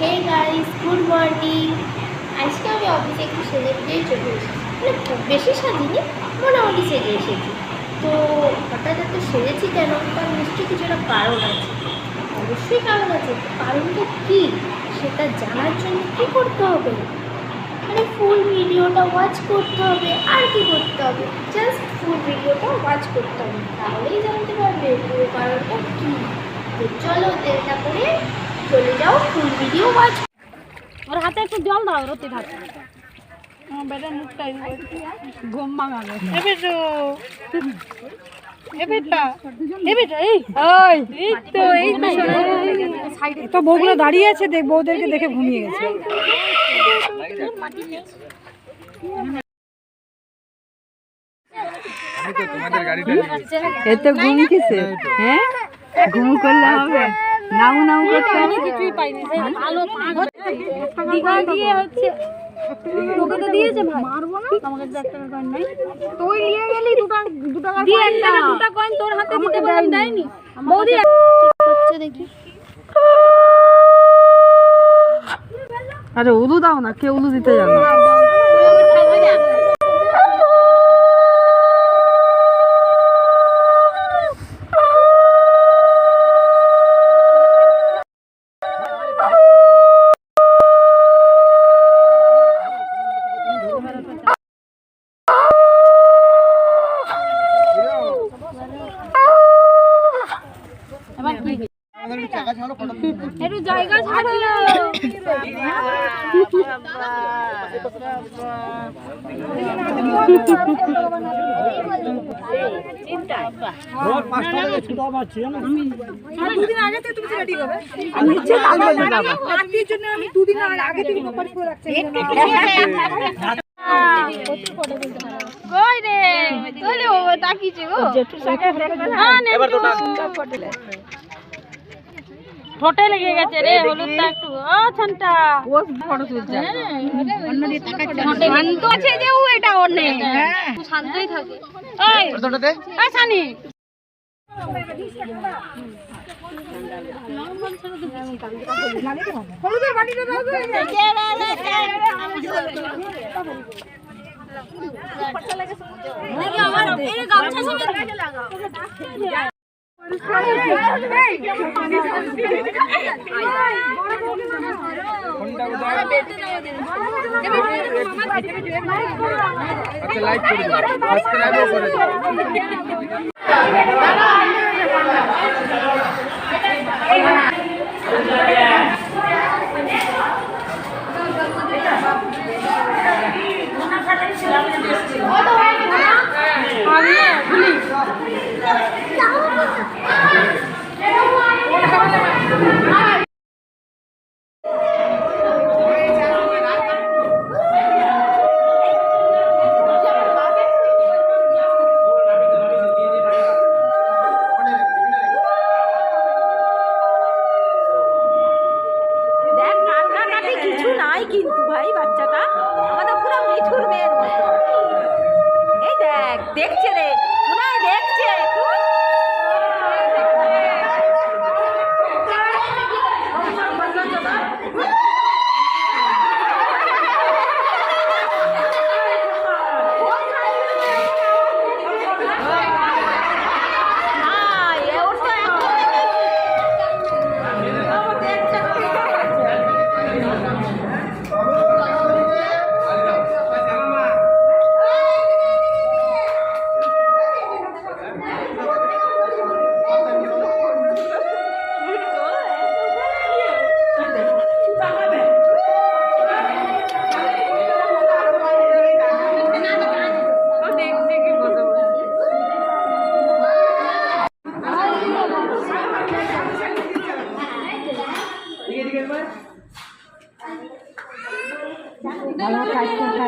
Hey guys good morning আজকে আমি অফিসে একটু সেজে গুজিয়ে চলে এসেছি। মানে খুব বেশি সাজিনি, মোটামুটি সেজে এসেছি। তো হঠাৎ এত সেজেছি কেন? তার নিশ্চয়ই একটা কারণ আছে। অবশ্যই কারণ আছে। কারণটা কী? সেটা জানার জন্য কী করতে হবে? মানে ফুল ভিডিওটা ওয়াচ করতে হবে। আর কি করতে হবে? জাস্ট ফুল ভিডিওটা ওয়াচ করতে হবে। তাহলেই জানতে পারবে পুরো কারণটা কী। তো চলো দেরিটা করে চলে যাও ফুল ভিডিও ওয়াচ ওর হাতে একটু জল দাও রতির হাতে বেটার মুখটা ঘুম ভাঙাবে। এবে তো এবেটা এবেটা এই ওই এই তো এই তো। তো বউগুলো দাঁড়িয়ে আছে দেখ বউদেরকে দেখে ঘুমিয়ে গেছে। এ তো ঘুম কিসে হ্যাঁ? ঘুম করলে হবে। নাও নাও করতে হবে। কিছুই পাইনি। সেই ভালো দীঘা দিয়ে হচ্ছে তোকে তো দিয়েছে ভাই। মারবো না? আমাকে তো একটা কয়েন নাই। তুই নিয়ে গেলি দুটো দুটো দিয়ে একটা দুটো কয়েন তোর হাতে দিতে বললাম দেয়নি। বৌদি হচ্ছে দেখি। আরে উলু দাও না কে উলু দিতে জানো একটু জায়গা ছাড়ো দুদিন আগে থেকে তুমি রেডি হবে আমি ইচ্ছে পার্টির জন্য আমি দুদিন আগে থেকে প্রপারি করে রাখছি। কই রে? তোলে ও তাকিছে গো? হ্যাঁ এবার তো ঠোঁটে লেগে গেছে রে হলুদটা একটু ও ছানটা। ও ফটো তুলছে শান্ত আছে যে ও এটা ওর নেই। শান্তই থাকে। এই। এই সানি হলুদের বাটিটা দাও তো আমার গামছা সঙ্গে লাগাও। আচ্ছা লাইক করে দিন। সাবস্ক্রাইবও করে দিন। Yeah.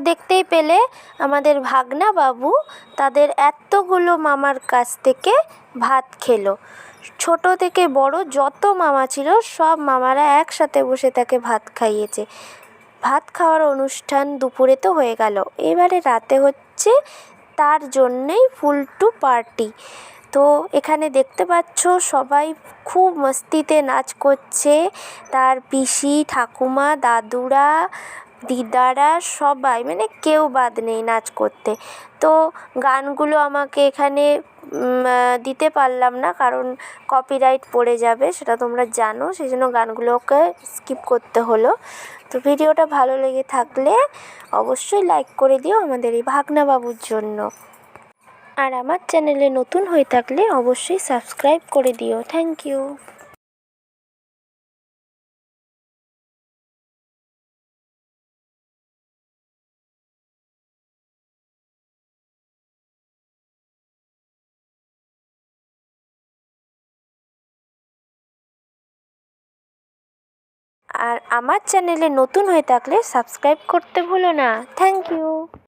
দেখতেই পেলে আমাদের ভাগনা বাবু তাদের এতগুলো মামার কাছ থেকে ভাত খেলো। ছোট থেকে বড় যত মামা ছিল সব মামারা একসাথে বসে তাকে ভাত খাইয়েছে। ভাত খাওয়ার অনুষ্ঠান দুপুরে তো হয়ে গেল। এবারে রাতে হচ্ছে তার জন্যেই ফুল টু পার্টি। তো এখানে দেখতে পাচ্ছ সবাই খুব মস্তিতে নাচ করছে। তার পিসি, ঠাকুমা, দাদুরা দিদারা সবাই মানে কেউ বাদ নেই নাচ করতে। তো গানগুলো আমাকে এখানে দিতে পারলাম না, কারণ কপিরাইট পড়ে যাবে, সেটা তোমরা জানো সেই জন্য গানগুলোকে স্কিপ করতে হলো। তো ভিডিওটা ভালো লেগে থাকলে অবশ্যই লাইক করে দিও আমাদের এই ভাগনা বাবুর জন্য। আর আমার চ্যানেলে নতুন হয়ে থাকলে অবশ্যই সাবস্ক্রাইব করে দিও। থ্যাংক ইউ আর আমার চ্যানেলে নতুন হয়ে থাকলে সাবস্ক্রাইব করতে ভুলো না। Thank you